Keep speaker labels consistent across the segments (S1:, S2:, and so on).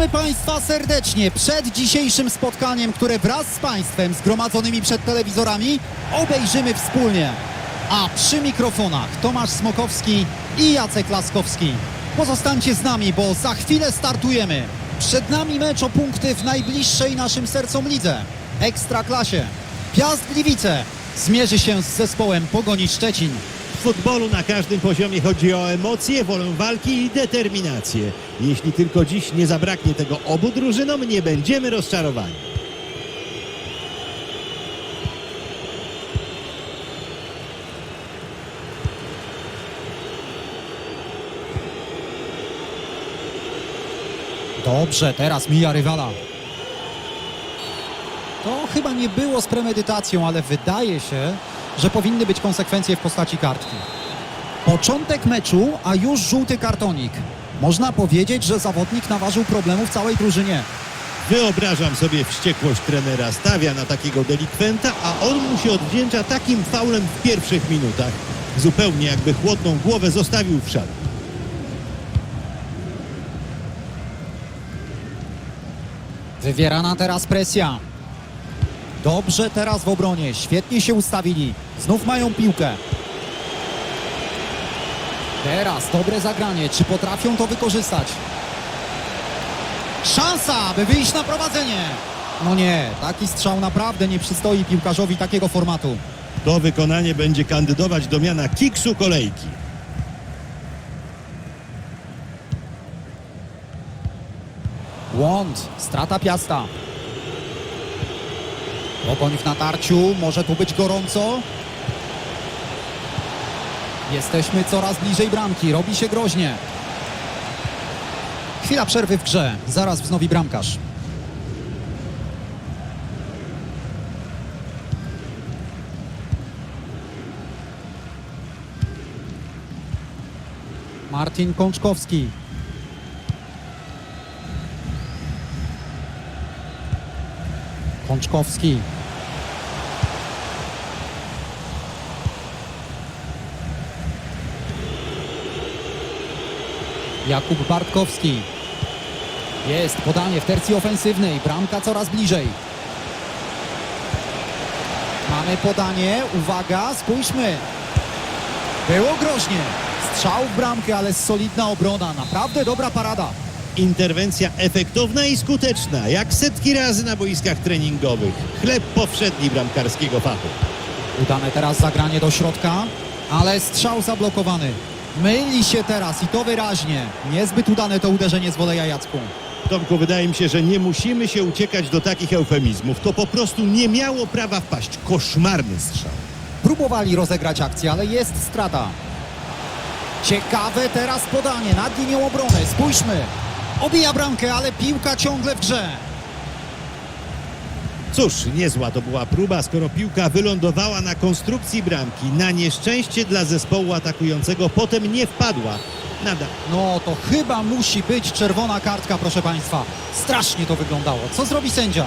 S1: Witamy Państwa serdecznie przed dzisiejszym spotkaniem, które wraz z Państwem zgromadzonymi przed telewizorami obejrzymy wspólnie. A przy mikrofonach Tomasz Smokowski i Jacek Laskowski. Pozostańcie z nami, bo za chwilę startujemy. Przed nami mecz o punkty w najbliższej naszym sercom lidze. Ekstraklasie. Piast Gliwice zmierzy się z zespołem Pogoni Szczecin.
S2: W futbolu na każdym poziomie chodzi o emocje, wolę walki i determinację. Jeśli tylko dziś nie zabraknie tego obu drużynom, nie będziemy rozczarowani.
S1: Dobrze, teraz mija rywala. To chyba nie było z premedytacją, ale wydaje się, że powinny być konsekwencje w postaci kartki. Początek meczu, a już żółty kartonik. Można powiedzieć, że zawodnik naważył problemów całej drużynie.
S2: Wyobrażam sobie wściekłość trenera. Stawia na takiego delikwenta, a on mu się odwdzięcza takim faulem w pierwszych minutach. Zupełnie jakby chłodną głowę zostawił w szatni.
S1: Wywierana teraz presja. Dobrze teraz w obronie, świetnie się ustawili. Znów mają piłkę. Teraz dobre zagranie, czy potrafią to wykorzystać? Szansa, by wyjść na prowadzenie. No nie, taki strzał naprawdę nie przystoi piłkarzowi takiego formatu.
S2: To wykonanie będzie kandydować do miana kiksu kolejki.
S1: Łąd, strata piasta. Pogoń w natarciu, może tu być gorąco. Jesteśmy coraz bliżej bramki, robi się groźnie. Chwila przerwy w grze, zaraz wznowi bramkarz. Martin Kączkowski. Jakub Bartkowski. Jest podanie w tercji ofensywnej. Bramka coraz bliżej. Mamy podanie. Uwaga, spójrzmy. Było groźnie. Strzał w bramkę, ale solidna obrona. Naprawdę dobra parada.
S2: Interwencja efektowna i skuteczna, jak setki razy na boiskach treningowych. Chleb powszedni bramkarskiego fachu.
S1: Udane teraz zagranie do środka, ale strzał zablokowany. Myli się teraz i to wyraźnie. Niezbyt udane to uderzenie z woleja Jacku.
S2: Tomku, wydaje mi się, że nie musimy się uciekać do takich eufemizmów. To po prostu nie miało prawa wpaść. Koszmarny strzał.
S1: Próbowali rozegrać akcję, ale jest strata. Ciekawe teraz podanie nad linią obrony. Spójrzmy. Obija bramkę, ale piłka ciągle w grze.
S2: Cóż, niezła to była próba, skoro piłka wylądowała na konstrukcji bramki. Na nieszczęście dla zespołu atakującego potem nie wpadła. Nada.
S1: No to chyba musi być czerwona kartka, proszę Państwa. Strasznie to wyglądało. Co zrobi sędzia?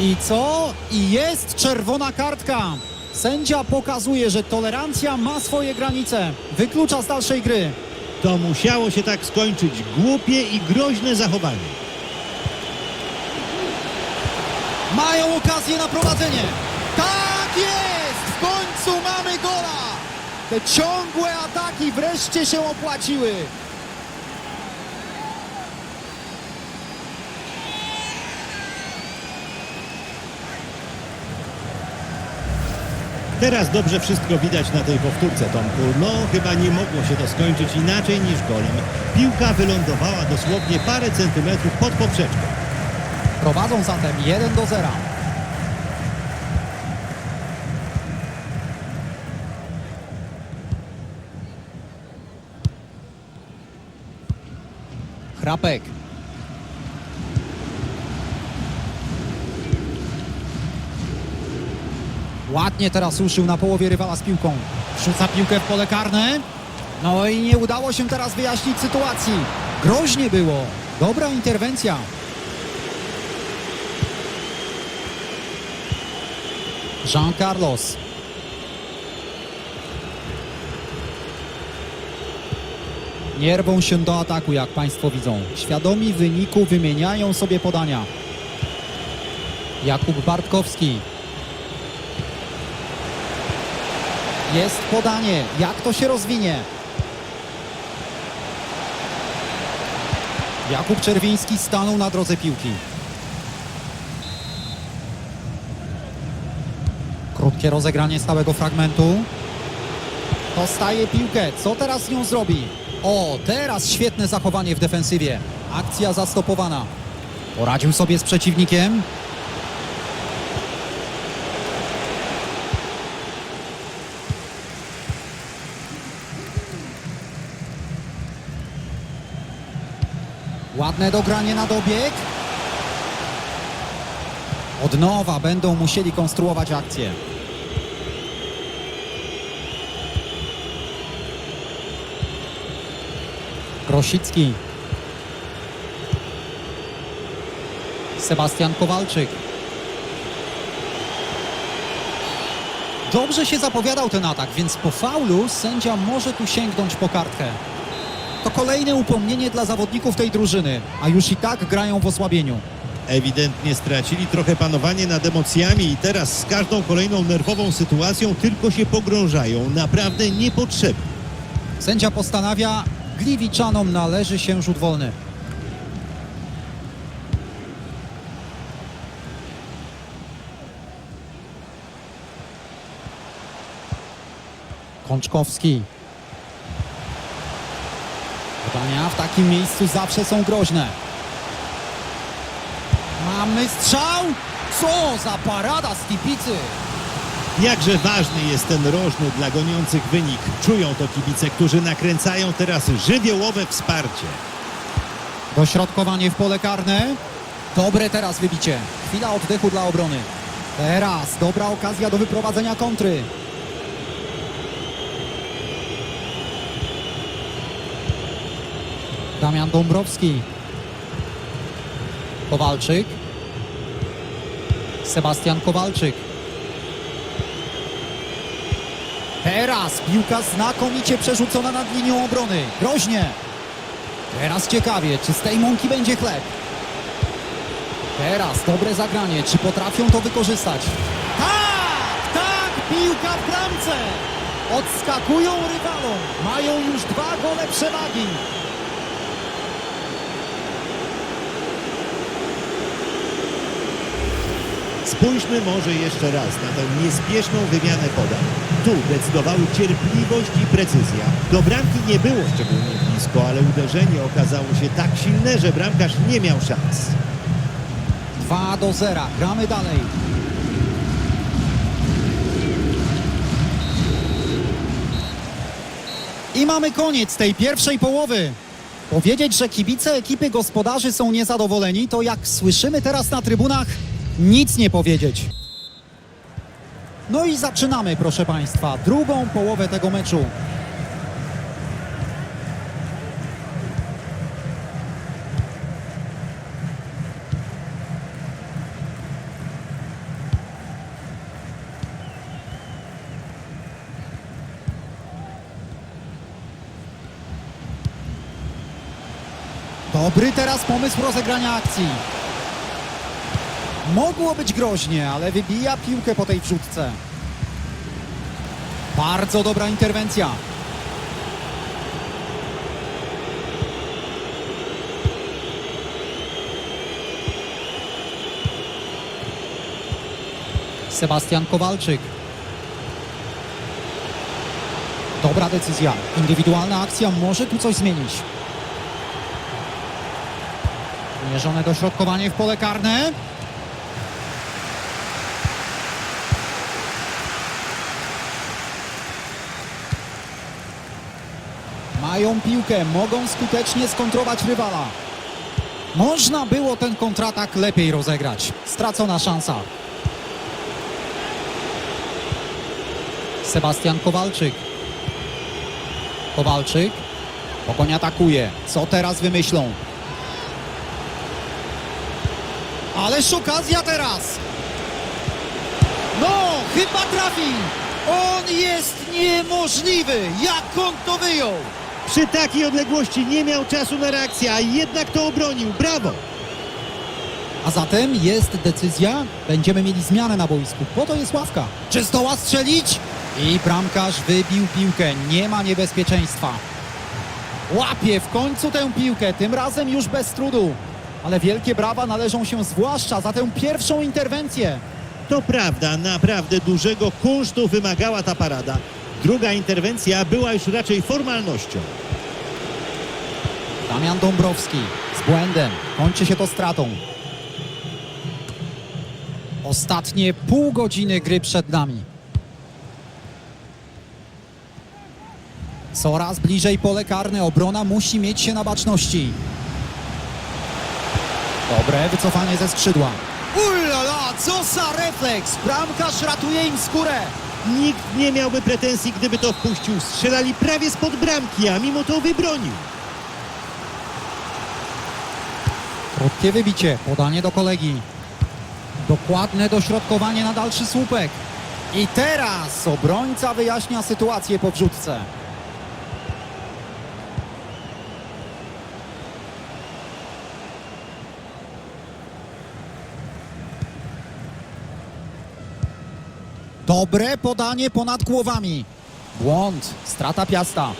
S1: I co? I jest czerwona kartka. Sędzia pokazuje, że tolerancja ma swoje granice. Wyklucza z dalszej gry.
S2: To musiało się tak skończyć. Głupie i groźne zachowanie.
S1: Mają okazję na prowadzenie. Tak jest! W końcu mamy gola! Te ciągłe ataki wreszcie się opłaciły.
S2: Teraz dobrze wszystko widać na tej powtórce, Tomku. No, chyba nie mogło się to skończyć inaczej niż golem. Piłka wylądowała dosłownie parę centymetrów pod poprzeczką.
S1: Prowadzą zatem 1 do 0. Chrapek. Ładnie teraz ruszył na połowie rywala z piłką. Wrzuca piłkę w pole karne. No i nie udało się teraz wyjaśnić sytuacji. Groźnie było. Dobra interwencja. Jean Carlos. Nie rwą się do ataku, jak Państwo widzą. Świadomi wyniku wymieniają sobie podania. Jakub Bartkowski. Jest podanie. Jak to się rozwinie? Jakub Czerwiński stanął na drodze piłki. Krótkie rozegranie stałego fragmentu. Dostaje piłkę. Co teraz z nią zrobi? O, teraz świetne zachowanie w defensywie. Akcja zastopowana. Poradził sobie z przeciwnikiem. Ładne dogranie na dobieg. Od nowa będą musieli konstruować akcję. Krosicki. Sebastian Kowalczyk. Dobrze się zapowiadał ten atak, więc po faulu sędzia może tu sięgnąć po kartkę. To kolejne upomnienie dla zawodników tej drużyny, a już i tak grają w osłabieniu.
S2: Ewidentnie stracili trochę panowanie nad emocjami i teraz z każdą kolejną nerwową sytuacją tylko się pogrążają. Naprawdę niepotrzebnie.
S1: Sędzia postanawia, Gliwiczanom należy się rzut wolny. Kączkowski. Podania w takim miejscu zawsze są groźne. Mamy strzał! Co za parada z kipicy!
S2: Jakże ważny jest ten rożny dla goniących wynik. Czują to kibice, którzy nakręcają teraz żywiołowe wsparcie.
S1: Dośrodkowanie w pole karne. Dobre teraz wybicie. Chwila oddechu dla obrony. Teraz dobra okazja do wyprowadzenia kontry. Damian Dąbrowski. Kowalczyk. Sebastian Kowalczyk. Teraz piłka znakomicie przerzucona nad linią obrony. Groźnie. Teraz ciekawie, czy z tej mąki będzie chleb. Teraz dobre zagranie, czy potrafią to wykorzystać? Tak, tak, piłka w bramce. Odskakują rywalom, mają już dwa gole przewagi.
S2: Spójrzmy może jeszcze raz na tę niespieszną wymianę podań. Tu decydowały cierpliwość i precyzja. Do bramki nie było szczególnie blisko, ale uderzenie okazało się tak silne, że bramkarz nie miał szans.
S1: 2 do 0, gramy dalej. I mamy koniec tej pierwszej połowy. Powiedzieć, że kibice ekipy gospodarzy są niezadowoleni, to jak słyszymy teraz na trybunach, nic nie powiedzieć. No i zaczynamy, proszę Państwa, drugą połowę tego meczu. Dobry teraz pomysł rozegrania akcji. Mogło być groźnie, ale wybija piłkę po tej wrzutce. Bardzo dobra interwencja. Sebastian Kowalczyk. Dobra decyzja. Indywidualna akcja może tu coś zmienić. Mierzone dośrodkowanie w pole karne. Mają piłkę, mogą skutecznie skontrować rywala. Można było ten kontratak lepiej rozegrać. Stracona szansa. Sebastian Kowalczyk. Kowalczyk. Pogoń atakuje. Co teraz wymyślą? Ależ okazja teraz! No, chyba trafi! On jest niemożliwy! Jak on to wyjął?
S2: Przy takiej odległości nie miał czasu na reakcję, a jednak to obronił. Brawo!
S1: A zatem jest decyzja, będziemy mieli zmianę na boisku. Po to jest ławka. Czy zdoła strzelić? I bramkarz wybił piłkę, nie ma niebezpieczeństwa. Łapie w końcu tę piłkę, tym razem już bez trudu. Ale wielkie brawa należą się zwłaszcza za tę pierwszą interwencję.
S2: To prawda, naprawdę dużego kunsztu wymagała ta parada. Druga interwencja była już raczej formalnością.
S1: Damian Dąbrowski z błędem. Kończy się to stratą. Ostatnie pół godziny gry przed nami. Coraz bliżej pole karne. Obrona musi mieć się na baczności. Dobre wycofanie ze skrzydła. Ulala, co za refleks! Bramkarz ratuje im skórę.
S2: Nikt nie miałby pretensji, gdyby to wpuścił. Strzelali prawie spod bramki, a mimo to wybronił.
S1: Krótkie wybicie, podanie do kolegi. Dokładne dośrodkowanie na dalszy słupek. I teraz obrońca wyjaśnia sytuację po wrzutce. Dobre podanie ponad głowami. Błąd, strata piasta.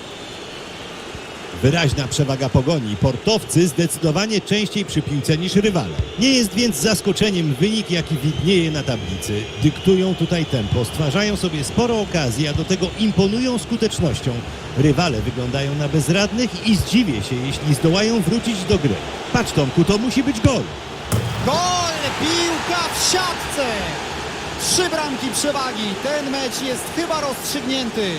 S2: Wyraźna przewaga pogoni. Portowcy zdecydowanie częściej przy piłce niż rywale. Nie jest więc zaskoczeniem wynik, jaki widnieje na tablicy. Dyktują tutaj tempo, stwarzają sobie sporo okazji, a do tego imponują skutecznością. Rywale wyglądają na bezradnych i zdziwię się, jeśli zdołają wrócić do gry. Patrz Tomku, to musi być gol.
S1: Gol! Piłka w siatce! Trzy bramki przewagi. Ten mecz jest chyba rozstrzygnięty.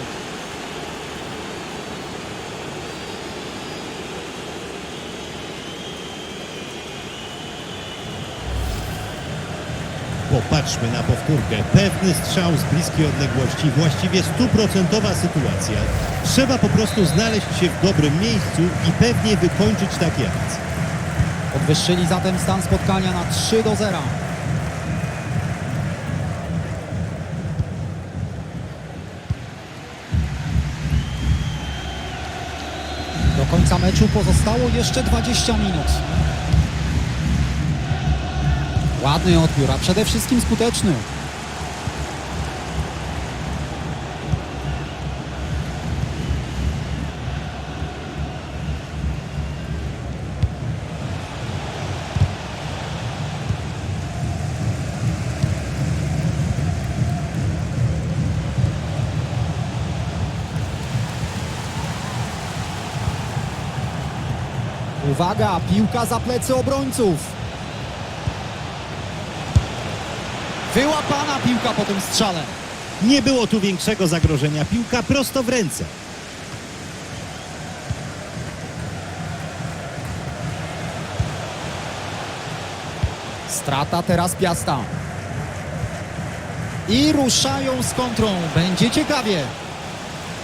S2: Popatrzmy na powtórkę. Pewny strzał z bliskiej odległości, właściwie stuprocentowa sytuacja. Trzeba po prostu znaleźć się w dobrym miejscu i pewnie wykończyć takie akcje.
S1: Podwyższyli zatem stan spotkania na 3 do 0. Do końca meczu pozostało jeszcze 20 minut. Ładny odbiór, a przede wszystkim skuteczny. Uwaga, piłka za plecy obrońców. Wyłapana piłka po tym strzale.
S2: Nie było tu większego zagrożenia. Piłka prosto w ręce.
S1: Strata teraz Piasta. I ruszają z kontrą. Będzie ciekawie.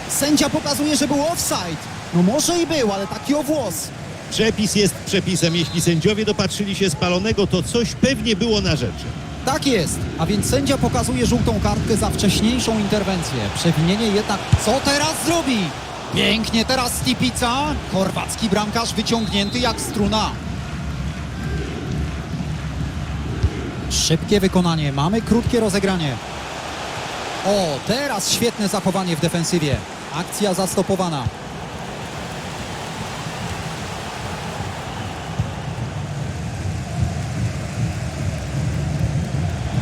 S1: Sędzia pokazuje, że był offside. No może i był, ale taki o włos.
S2: Przepis jest przepisem. Jeśli sędziowie dopatrzyli się spalonego, to coś pewnie było na rzeczy.
S1: Tak jest, a więc sędzia pokazuje żółtą kartkę za wcześniejszą interwencję. Przewinienie jednak, co teraz zrobi? Pięknie teraz Stipica, chorwacki bramkarz wyciągnięty jak struna. Szybkie wykonanie, mamy krótkie rozegranie. O, teraz świetne zachowanie w defensywie. Akcja zastopowana.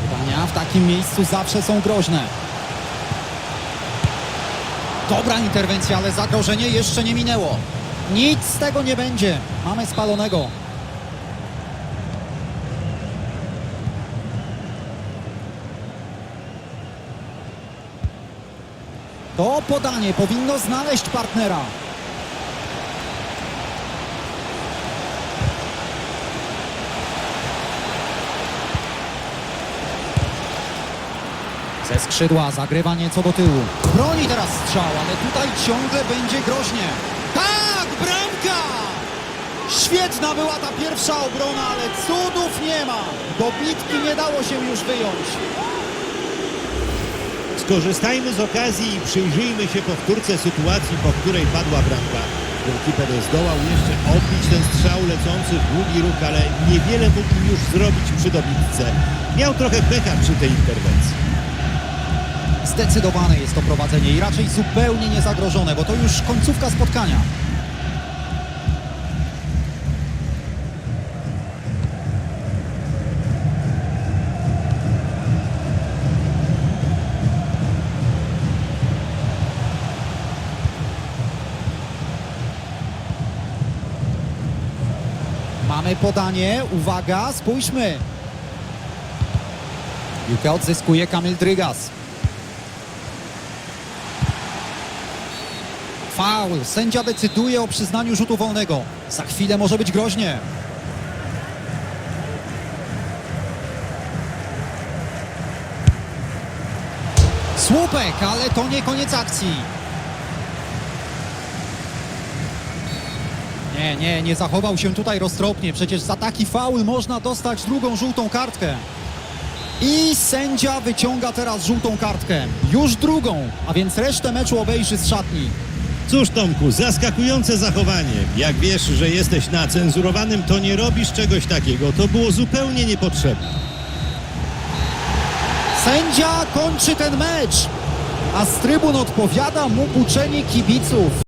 S1: Podania w takim miejscu zawsze są groźne. Dobra interwencja, ale zagrożenie jeszcze nie minęło. Nic z tego nie będzie. Mamy spalonego. To podanie powinno znaleźć partnera. Ze skrzydła zagrywa nieco do tyłu. Broni teraz strzał, ale tutaj ciągle będzie groźnie. Tak, bramka! Świetna była ta pierwsza obrona, ale cudów nie ma. Do bitki nie dało się już wyjąć.
S2: Skorzystajmy z okazji i przyjrzyjmy się powtórce sytuacji, po której padła bramka. Golkiper zdołał jeszcze odbić ten strzał lecący w długi róg, ale niewiele mógł już zrobić przy dobitce. Miał trochę pecha przy tej interwencji.
S1: Zdecydowane jest to prowadzenie i raczej zupełnie niezagrożone, bo to już końcówka spotkania. Mamy podanie, uwaga, spójrzmy. Piłkę odzyskuje Kamil Drygas. Faul. Sędzia decyduje o przyznaniu rzutu wolnego. Za chwilę może być groźnie. Słupek, ale to nie koniec akcji. Nie, nie, nie zachował się tutaj roztropnie. Przecież za taki faul można dostać drugą żółtą kartkę. I sędzia wyciąga teraz żółtą kartkę. Już drugą, a więc resztę meczu obejrzy z szatni.
S2: Cóż Tomku, zaskakujące zachowanie. Jak wiesz, że jesteś na cenzurowanym, to nie robisz czegoś takiego. To było zupełnie niepotrzebne.
S1: Sędzia kończy ten mecz, a z trybun odpowiada mu buczenie kibiców.